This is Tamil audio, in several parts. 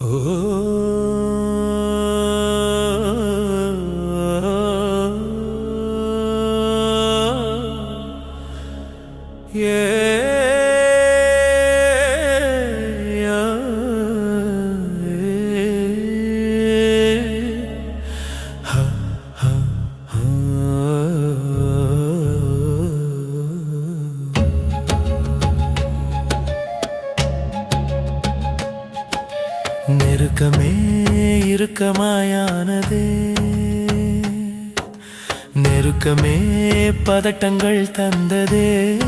நெருக்கமே இறுக்கமாயானதே நெருக்கமே பதட்டங்கள் தந்ததே.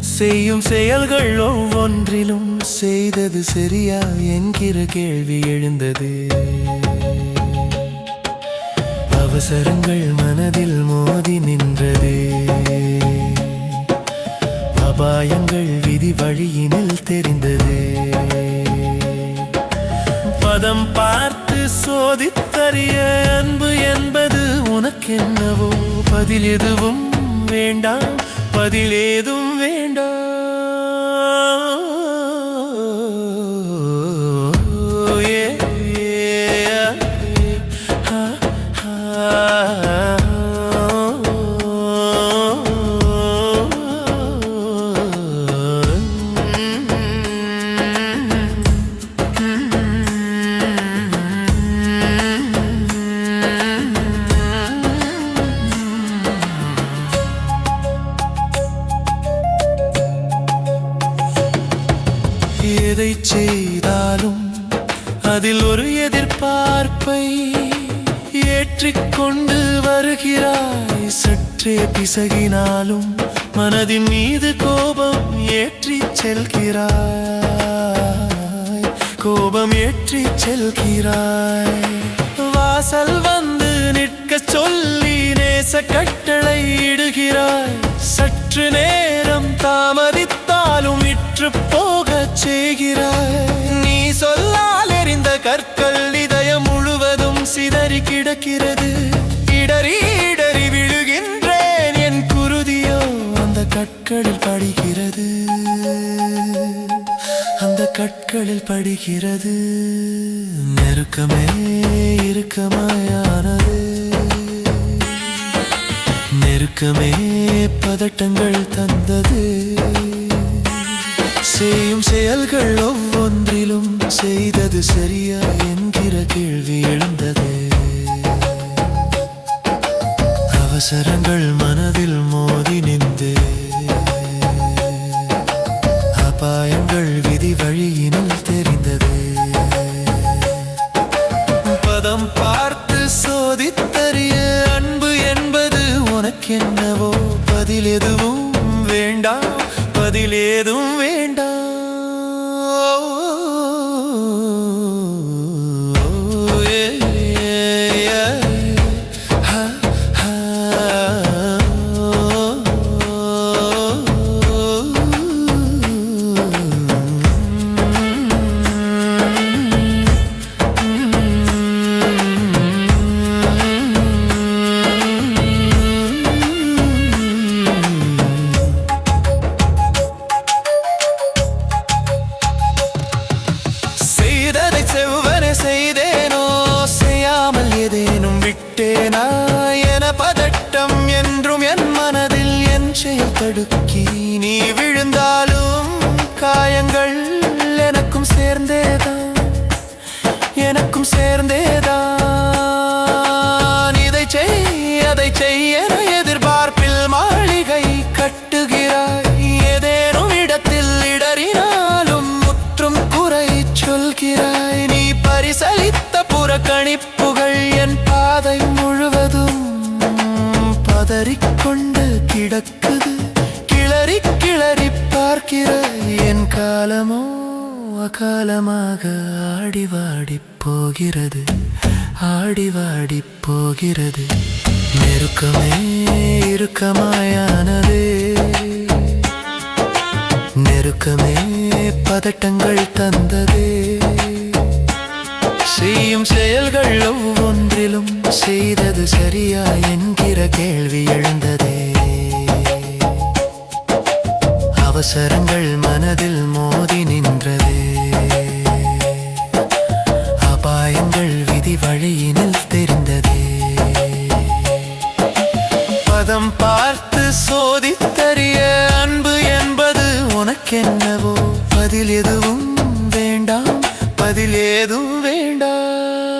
செய்யும் செயல்கள் ஒவ்வொன்றிலும் செய்தது சரியா என்கிற கேள்வி எழுந்தது. அவசரங்கள் மனதில் மோதி நின்றது. அபாயங்கள் விதி வழியினில் தெரிந்ததே. பதம் பார்த்து சோதித்தறிய அன்பு என்பது உனக்கென்னவோ? பதில் எதுவும் வேண்டாம். பதில் ஏதும் வேண்டாம். பொறுப்பை ஏற்றிக்கொண்டு வருகிறாய். சற்றே பிசகினாலும் மனதின் மீது கோபம் ஏற்றி செல்கிறாய். கோபம் ஏற்றி செல்கிறாய். வாசல் வந்து நிற்க சொல்லி நேச கட்டளை இடுகிறாய். கிடக்கிறது. இடறி இடறி விழுகின்றேன். என் குருதியோ அந்த கற்களில் படிக்கிறது அந்த கற்களில் படிக்கிறது நெருக்கமே இறுக்கமாயானது. நெருக்கமே பதட்டங்கள் தந்தது. செய்யும் செயல்கள் ஒவ்வொன்றிலும் செய்தது சரியா என்கிற கேள்வி எழுந்தது. அவசரங்கள் மனதில் மோதி நின்று. அபாயங்கள் விதி வழியினில் தெரிந்தது. பதம் பார்த்து சோதித்தறிய அன்பு என்பது உனக்கென்னவோ? பதில் எதுவும் வேண்டாம். பதில் ஏதும் தடுக்கி நீ விழுந்தாலும் காயங்கள் எனக்கும் சேர்ந்தேதான். எனக்கும் சேர்ந்தேதான். இதை செய் அதை செய்ய எதிர்பார்ப்பில் மாளிகை கட்டுகிறாய். ஏதேனும் இடத்தில் இடறினாலும் முற்றும் குறை சொல்கிறாய். நீ பரிசலித்த புறக்கணிப்பு காலமாக ஆடி வாடி போகிறது ஆடி வாடி போகிறது நெருக்கமே இறுக்கமாயானதே. நெருக்கமே பதட்டங்கள் தந்தது. செய்யும் செயல்கள் ஒவ்வொன்றிலும் செய்தது சரியா என்கிற கேள்வி எழுந்ததே. அவசரங்கள் மனதில் வழியினில் தெரிந்ததே. பதம் பார்த்து சோதித்தறிய அன்பு என்பது உனக்கென்னவோ? பதில் எதுவும் வேண்டாம் பதில் ஏதும் வேண்டாம்.